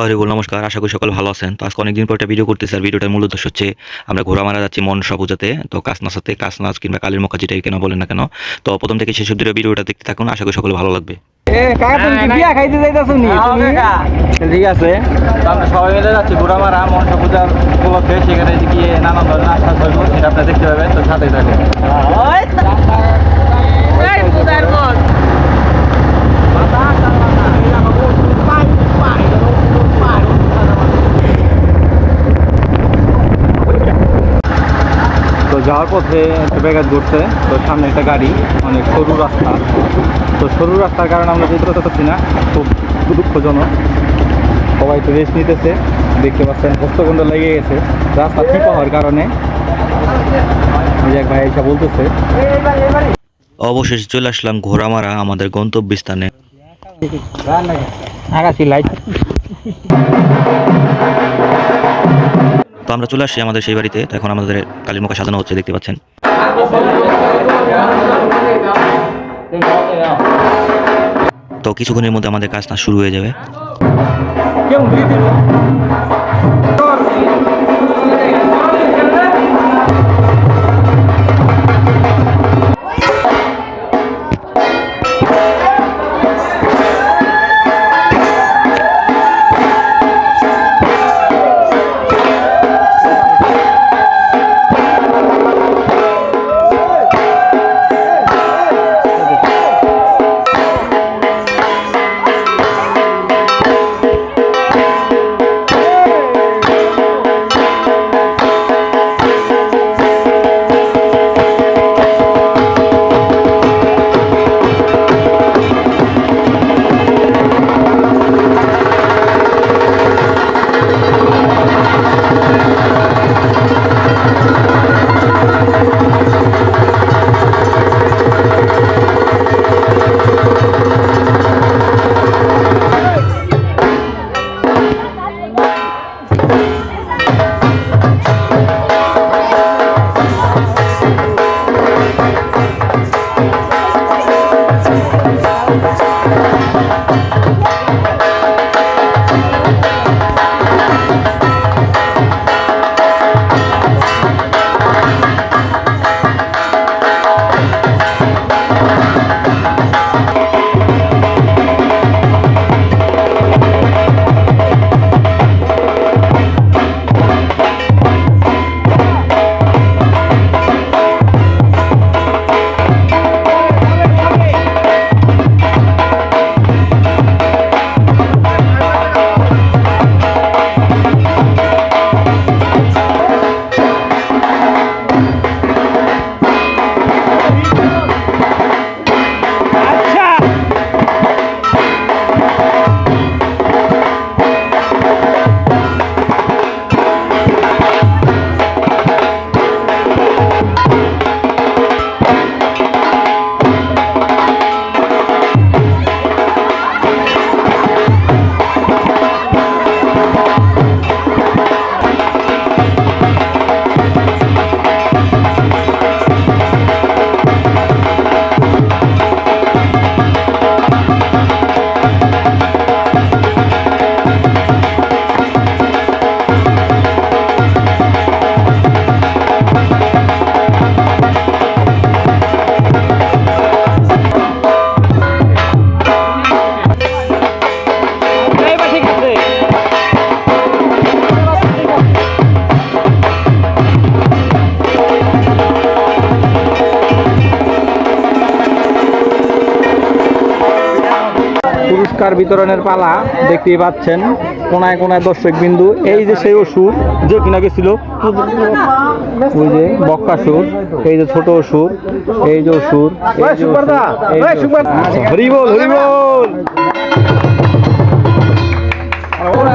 জয় রেগুল নমস্কার আশা করি সকল ভালো আছেন। তো আজকে অনেকদিন পর একটা ভিডিও করতেছি আর ভিডিওটার মূল উদ্দেশ্য হচ্ছে আমরা ঘোরা মারা যাচ্ছি মনসা পূজাতে তো কাসনাসাতে কাসনাস কিংবা কালীর মুখা যেটাই কেন বলেন না কেন। তো প্রথম থেকে শেষ অব্দি ভিডিওটা দেখতে থাকুন আশা করি সকল ভালো লাগবে। ঠিক আছে আমরা সবাই মিলে যাচ্ছি মনসা পূজার উপলক্ষে। সেখানে গিয়ে নানান ধরনের আশ্বাস করব সেটা আপনারা দেখতে পাবেন তো সাথে থাকুন তো যাওয়ার পথে একটা ব্যাঘাত ঘটছে তো সামনে একটা গাড়ি অনেক সরু রাস্তা। তো সরু রাস্তার কারণে আমরা যেতে পারতেছি না খুব দুঃখজনক। সবাই তো রেস্ট নিতেছে দেখতে পাচ্ছেন হস্তগন্ধ লেগে গেছে। রাস্তা ঠিক হওয়ার কারণে। এক ভাই এসে বলতেছে। অবশেষে চলে আসলাম ঘোরামারা আমাদের গন্তব্যস্থানে। আকাশি লাইট তো আমরা চলে আসি আমাদের সেই বাড়িতে। এখন আমাদের কালীর মুখা সাজানো হচ্ছে, দেখতে পাচ্ছেন। তো কিছুক্ষণের মধ্যে আমাদের কাজ শুরু হয়ে যাবে। পুরস্কার বিতরণের পালা দেখতেই পাচ্ছেন। কোনায় কোনায় দর্শক বিন্দু এই যে সেই অসুর যে কিনা গেছিল ওই যে বক্কা সুর এই যে ছোট অসুর এই যে অসুর হরিবল হরিবল! তোমরা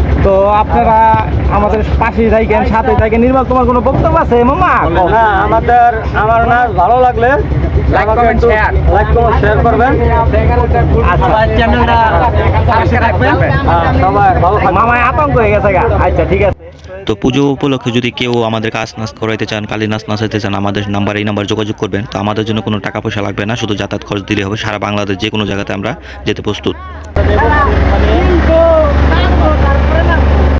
তো আপনারা আমাদের পাশেই থাকেন সাথে থাকেন। নির্মল তোমার কোনো বক্তব্য আছে মামা? না আমাদের আমার না ভালো লাগলে like comment share like comment share করবেন। আচ্ছা। চ্যানেলটা সাবস্ক্রাইব রাখবেন সবাই ভালো থাকবেন। মামায় আতঙ্ক হয়ে গেছে আচ্ছা ঠিক আছে। তো পুজো উপলক্ষে যদি কেউ আমাদের কাজ নাচ করাইতে চান কালী নাচ নাচাইতে চান আমাদের নাম্বার এই নাম্বার যোগাযোগ করবেন। তো আমাদের জন্য কোনো টাকা পয়সা লাগবে না শুধু যাতায়াত খরচ দিলে হবে। সারা বাংলাদেশ যে কোনো জায়গাতে আমরা যেতে প্রস্তুত।